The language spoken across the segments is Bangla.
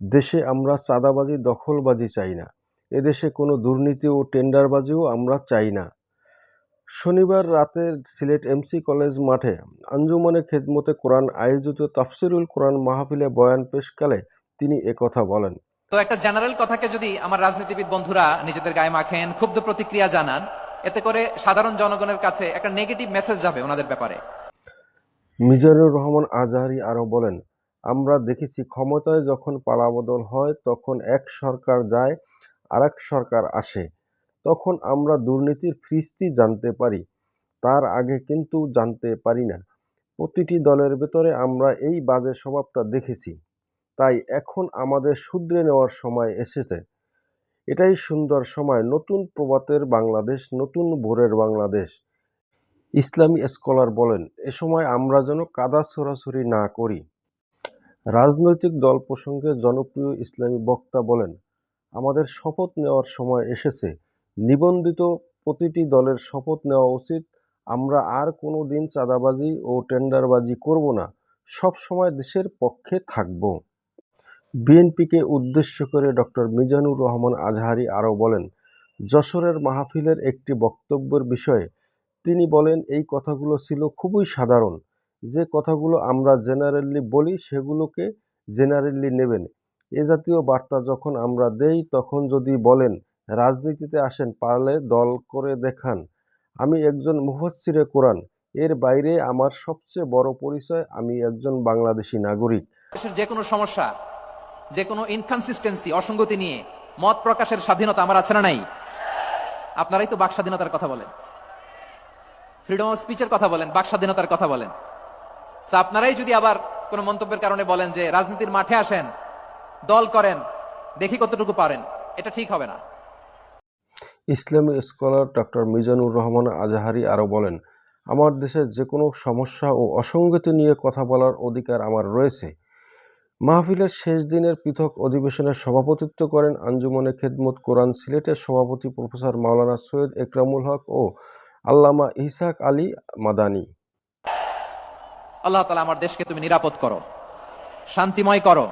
দেশে আমরা চাঁদাবাজি দখলবাজি চাই না। এদেশে কোনো দুর্নীতি ও টেন্ডারবাজিও আমরা চাই না। শনিবার রাতে সিলেট এমসি কলেজ মাঠে আঞ্জুমানে খেদমতে কোরআন আয়োজিত তাফসিরুল কোরআন মাহফিলে বয়ান পেশকালে তিনি একথা বলেন। তো একটা জেনারেল কথাকে যদি আমার রাজনীতিবিদ বন্ধুরা নিজেদের গায়ে মাখেন ক্ষুব্ধ প্রতিক্রিয়া জানান এতে করে সাধারণ জনগণের কাছে একটা নেগেটিভ মেসেজ যাবে ওনাদের ব্যাপারে। মিজানুর রহমান আজাহারি আরও বলেন আমরা দেখেছি ক্ষমতায় যখন পালাবদল হয়, তখন এক সরকার যায়, আরেক সরকার আসে। তখন আমরা দুর্নীতির ফ্রিস্তি জানতে পারি, তার আগে কিন্তু জানতে পারি না। প্রতিটি দলের ভেতরে আমরা এই বাজে স্বভাবটা দেখেছি। তাই এখন আমাদের শুধরে নেওয়ার সময় এসেছে। এটাই সুন্দর সময়, নতুন প্রভাতের বাংলাদেশ, নতুন ভোরের বাংলাদেশ। ইসলামী স্কলার বলেন, এ সময় আমরা যেন কাদা ছোড়াছড়ি না করি। রাজনৈতিক দল প্রসঙ্গে জনপ্রিয় ইসলামী বক্তা বলেন, আমাদের শপথ নেওয়ার সময় এসেছে। নিবন্ধিত প্রতিটি দলের শপথ নেওয়া উচিত। আমরা আর কোনো দিন চাঁদাবাজি ও টেন্ডারবাজি করব না। সব সময় দেশের পক্ষে থাকব। বিএনপিকে উদ্দেশ্য করে ডক্টর মিজানুর রহমান আজহারি আরও বলেন, যশোরের মাহফিলের একটি বক্তব্যের বিষয়ে তিনি বলেন, এই কথাগুলো ছিল খুবই সাধারণ। যে কথাগুলো আমরা জেনারেলি বলি সেগুলোকে জেনারেলি নেবেন। এ জাতীয় বার্তা যখন আমরা দেই, তখন যদি বলেন, রাজনীতিতে আসেন, পারলে দল করে দেখান। আমি একজন মুফাসসিরে কোরআন। এর বাইরে আমার সবচেয়ে বড় পরিচয়, আমি একজন বাংলাদেশি নাগরিক। দেশের যে কোনো সমস্যা, যে কোনো ইনকনসিস্টেন্সি অসঙ্গতি নিয়ে মত প্রকাশের স্বাধীনতা আমার আছে না নাই? আপনারাই তো বাক স্বাধীনতার কথা বলেন। ফ্রিডম অফ স্পিচের কথা বলেন বাক স্বাধীনতার কথা বলেন। আপনারাই যদি আবার কোনো মন্তব্যের কারণে বলেন যে রাজনীতির মাঠে আসেন, দল করেন, দেখি কতটুকু পারেন, এটা ঠিক হবে না। ইসলামী স্কলার ডক্টর মিজানুর রহমান আজাহারি আরও বলেন, আমার দেশে যে কোনো সমস্যা ও অসঙ্গতি নিয়ে কথা বলার অধিকার আমার রয়েছে। মাহফিলের শেষ দিনের পৃথক অধিবেশনে সভাপতিত্ব করেন আঞ্জুমনে খেদমত কোরআন সিলেটের সভাপতি প্রফেসর মাওলানা সৈয়দ একরামুল হক ও আল্লামা ইসাক আলী মাদানী। আল্লাহ তালা আমার দেশকে তুমি নিরাপদ করো, শান্তিময় করো।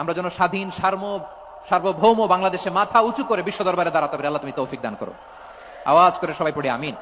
আমরা যেন স্বাধীন, সার্ম, সার্বভৌম বাংলাদেশে মাথা উঁচু করে বিশ্ব দরবারে দাঁড়াতে পারি। আল্লাহ তুমি তৌফিক দান করো। আওয়াজ করে সবাই পড়ি, আমিন।